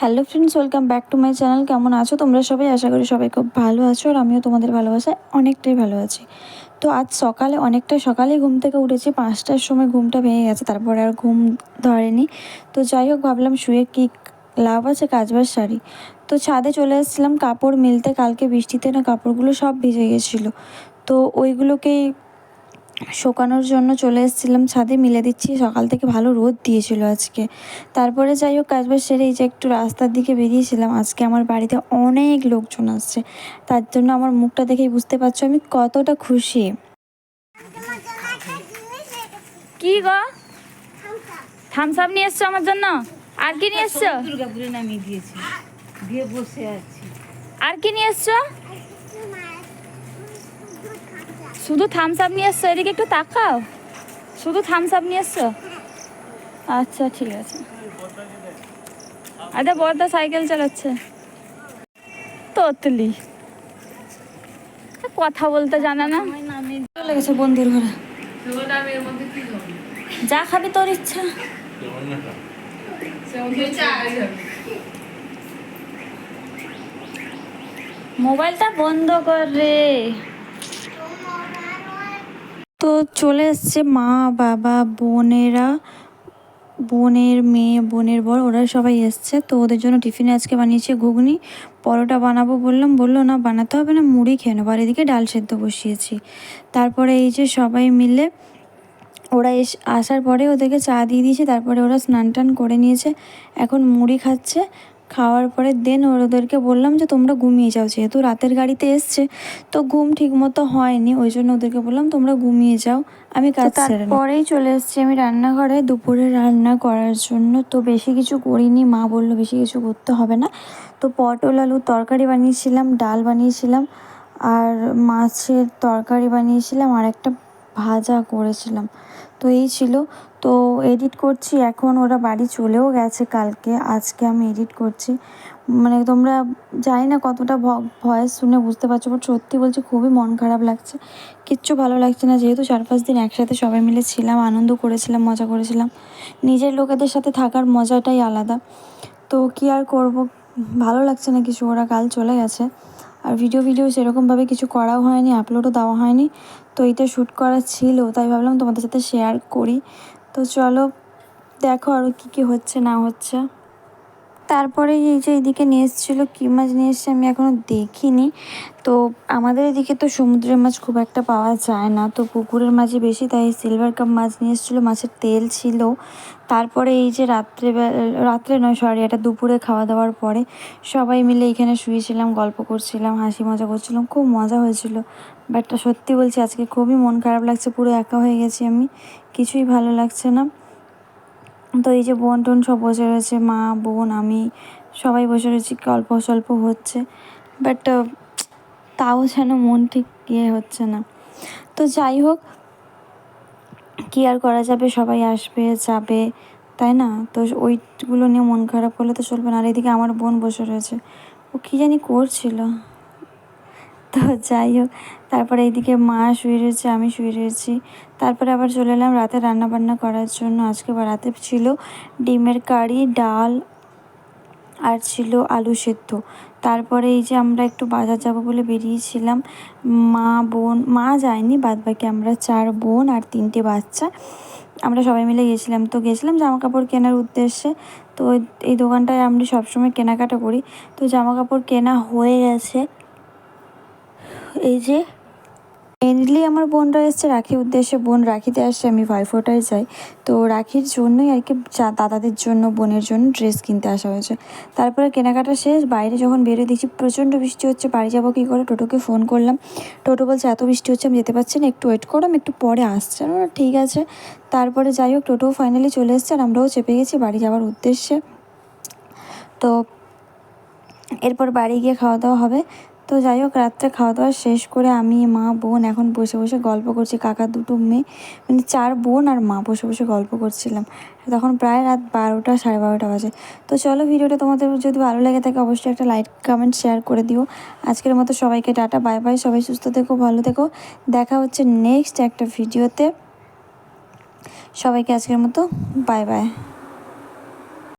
Hello friends welcome back to my channel কেমন আছো তোমরা সবাই? আশা করি সবাই খুব ভালো আছো আর আমিও তোমাদের ভালোবাসায় অনেকটাই ভালো আছি। তো আজ সকালে, অনেকটা সকালে ঘুম থেকে উঠেছি, পাঁচটার সময় ঘুমটা ভেঙে গেছে, তারপরে আর ঘুম ধরেনি। তো যাই হোক, ভাবলাম শুয়ে কি লাভ আছে কাচবার শাড়ি তো ছাদে চলে এসেছিলাম কাপড় মিলতে কালকে বৃষ্টিতে না কাপড়গুলো সব ভিজে গেছিল। তো ওইগুলোকেই শোকানোর জন্য চলে এসেছিলাম ছাদে মিলে দিচ্ছি। সকাল থেকে ভালো রোদ দিয়েছিল আজকে। তারপরে যাই হোক কাজবাজ সেরে এই যে একটু রাস্তার দিকে বেরিয়েছিলাম। আজকে আমার বাড়িতে অনেক লোকজন আসছে। তার জন্য আমার মুখটা দেখেই বুঝতে পারছ আমি কতটা খুশি। কি গো? থামস আপ নিয়ে এসছো আমার জন্য? আর কি নিয়ে এসছো? দুর্গাপুরে নামিয়ে দিয়েছি। দিয়ে বসে আছি। আর কি নিয়ে এসছো? শুধু থামস আপ নিয়ে এসছো? এদিকে একটু তাকাও। শুধু থামস আপ নিয়ে এসছো? আচ্ছা ঠিক আছে। আরে বড়দা সাইকেল চালাচ্ছে। তোতলি। কথা বলতে জানে না। চলে গেছে বন্ধুর ঘরে যা খাবি তোর ইচ্ছা। মোবাইলটা বন্ধ কর রে। তো চলে এসছে মা, বাবা, বোনেরা, বোনের মেয়ে, বোনের বর, ওরা সবাই এসছে। তো ওদের জন্য টিফিনে আজকে বানিয়েছি ঘুগনি। পরোটা বানাবো বললাম, বলল, না, বানাতে হবে না, মুড়ি খেয়ে নেব। আর এদিকে ডাল সেদ্ধ বসিয়েছি। তারপরে এই যে সবাই মিলে ওরা এস, আসার পরে ওদেরকে চা দিয়ে দিয়েছি। তারপরে ওরা স্নান টান করে নিয়েছে। এখন মুড়ি খাচ্ছে। খাওয়ার পরে দেন ওদেরকে বললাম যে তোমরা ঘুমিয়ে যাও যেহেতু রাতের গাড়িতে এসছে তো ঘুম ঠিকমতো হয়নি ওই জন্য ওদেরকে বললাম তোমরা ঘুমিয়ে যাও আমি কাজ পরেই চলে এসেছি আমি রান্নাঘরে দুপুরে রান্না করার জন্য। তো বেশি কিছু করিনি মা বলল বেশি কিছু করতে হবে না। তো পটল আলুর তরকারি বানিয়েছিলাম ডাল বানিয়েছিলাম আর মাছের তরকারি বানিয়েছিলাম আর একটা ভাজা করেছিলাম। তো এই ছিল। তো এডিট করছি, এখন ওরা বাড়ি চলেও গেছে কালকে। আজকে আমি এডিট করছি। মানে তোমরা জানি না কতটা ভয়েস শুনে বুঝতে পারছ বাট সত্যি বলছি খুবই মন খারাপ লাগছে। কিচ্ছু ভালো লাগছে না, যেহেতু চার পাঁচ দিন একসাথে সবাই মিলে ছিলাম, আনন্দ করেছিলাম, মজা করেছিলাম। নিজের লোকেদের সাথে থাকার মজাটাই আলাদা। তো কী আর করব? ভালো লাগছে না কিছু, ওরা কাল চলে গেছে। আর ভিডিও ভিডিও সেরকমভাবে কিছু করাও হয়নি আপলোডও দেওয়া হয়নি। তো এইটা শ্যুট করা ছিল, তাই ভাবলাম তোমাদের সাথে শেয়ার করি। তো চলো, দেখো আরও কী কী হচ্ছে, না হচ্ছে। তারপরে এই যে এদিকে নিয়ে এসেছিল, কী মাছ নিয়ে এসছে আমি এখনও দেখিনি। তো আমাদের এদিকে তো সমুদ্রের মাছ খুব একটা পাওয়া যায় না। তো পুকুরের মাছই বেশি, তাই সিলভার কাপ মাছ নিয়ে এসেছিল, মাছের তেল ছিল। তারপরে এই যে রাত্রে রাত্রে নয় সরি এটা দুপুরে খাওয়া দাওয়ার পরে সবাই মিলে এখানে শুয়েছিলাম, গল্প করছিলাম, হাসি মজা করছিলাম, খুব মজা হয়েছিল। বাট সত্যি বলছি, আজকে খুবই মন খারাপ লাগছে, পুরো একা হয়ে গেছি আমি, কিছুই ভালো লাগছে না। তো এই যে বোন টোন সব বসে রয়েছে, মা, বোন, আমি সবাই বসে রয়েছি গল্প স্বল্প হচ্ছে। বাট তাও যেন মন ঠিক ইয়ে হচ্ছে না। তো যাই হোক, কী আর করা যাবে? সবাই আসবে, যাবে, তাই না? তো ওইগুলো নিয়ে মন খারাপ করলে তো চলবে না। আর এদিকে আমার বোন বসে রয়েছে। ও কী জানি করছিল। তো যাই হোক, তারপরে এইদিকে মা শুয়ে রয়েছে, আমি শুয়ে রয়েছি। তারপরে আবার চলে এলাম রাতে রান্নাবান্না করার জন্য। আজকে রাতে ছিল ডিমের কারি, ডাল আর ছিল আলু সেদ্ধ। তারপরে এই যে আমরা একটু বাজার যাব বলে বেরিয়েছিলাম, মা, বোন, মা যায়নি বাদ বাকি আমরা চার বোন আর তিনটে বাচ্চা। আমরা সবাই মিলে গেছিলাম। তো গেছিলাম জামা কাপড় কেনার উদ্দেশ্যে। তো এই দোকানটায় আমরা সবসময় কেনাকাটা করি। তো জামা কাপড় কেনা হয়ে গেছে। এই যে মেনলি আমার বোনরা এসছে রাখির উদ্দেশ্যে। বোন রাখিতে আসছে আমি ভাইফোঁটায় যাই। তো রাখির জন্যই আর কি দাদাদের জন্য, বোনের জন্য ড্রেস কিনতে আসা হয়েছে। তারপরে কেনাকাটা শেষ, বাইরে যখন বেরিয়ে দেখছি প্রচণ্ড বৃষ্টি হচ্ছে, বাড়ি যাব কী করে? টোটোকে ফোন করলাম। টোটো বলছে, এত বৃষ্টি হচ্ছে, আমি যেতে পারছি না, একটু ওয়েট করো, আমি একটু পরে আসছি। আর ঠিক আছে। তারপরে যাই হোক, টোটোও ফাইনালি চলে এসছে আর আমরাও চেপে গেছি বাড়ি যাওয়ার উদ্দেশ্যে। তো এরপর বাড়ি গিয়ে খাওয়া দাওয়া হবে। তো যাই হোক, রাত্রে খাওয়া দাওয়া শেষ করে আমি, মা, বোন এখন বসে বসে গল্প করছি। কাকা দুটো মেয়ে মানে চার বোন আর মা বসে বসে গল্প করছিলাম। তখন প্রায় রাত বারোটা, সাড়ে বারোটা বাজে। তো চলো ভিডিওটা তোমাদের যদি ভালো লাগে থাকে, অবশ্যই একটা লাইক, কমেন্ট, শেয়ার করে দিও। আজকের মতো সবাইকে টাটা, বাই বাই। সবাই সুস্থ থেকো, ভালো থেকো। দেখা হচ্ছে নেক্সট একটা ভিডিওতে। সবাইকে আজকের মতো, বাই বাই।